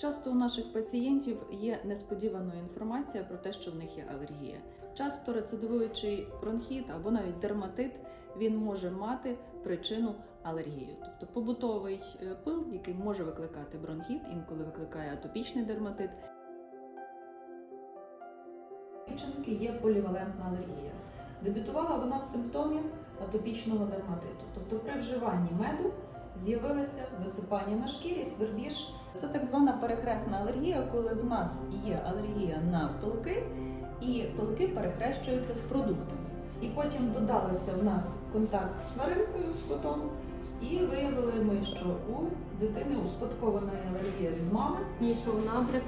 Часто у наших пацієнтів є несподівана інформація про те, що в них є алергія. Часто рецидивуючий бронхіт або навіть дерматит він може мати причину алергію, тобто побутовий е, пил, який може викликати бронхіт, інколи викликає атопічний дерматит. Дівчинки є полівалентна алергія. Дебютувала вона з симптомів атопічного дерматиту, тобто при вживанні меду з'явилося висипання на шкірі, свербіж. Перехресна алергія, коли в нас є алергія на пилки, і пилки перехрещуються з продуктами. І потім додалося в нас контакт з тваринкою, з котом, і виявили ми, що у дитини успадкована алергія від мами. Мені йшов набряк,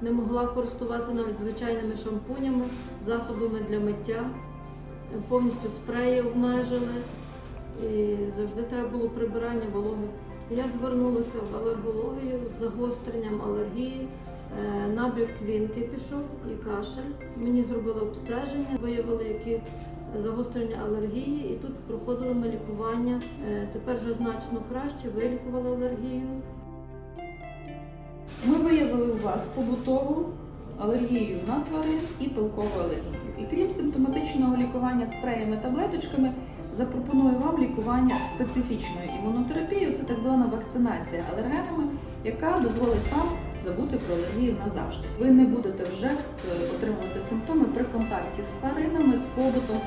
не могла користуватися навіть звичайними шампунями, засобами для миття, повністю спреї обмежили. І завжди треба було прибирання вологи. Я звернулася в алергологію з загостренням алергії. Е, Набряк квінки пішов і кашель. Мені зробили обстеження, виявили, які загострення алергії, і тут проходили ми лікування. Е, Тепер вже значно краще, вилікували алергію. Ми виявили у вас побутову алергію на тварин і пилкову алергію. І крім симптоматичного лікування спреями таблеточками, запропоную вам лікування специфічною імунотерапією. Це так звана вакцинація алергенами, яка дозволить вам забути про алергію назавжди. Ви не будете вже е, отримувати симптоми при контакті з тваринами, з побутом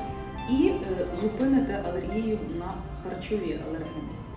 і е, зупините алергію на харчові алергени.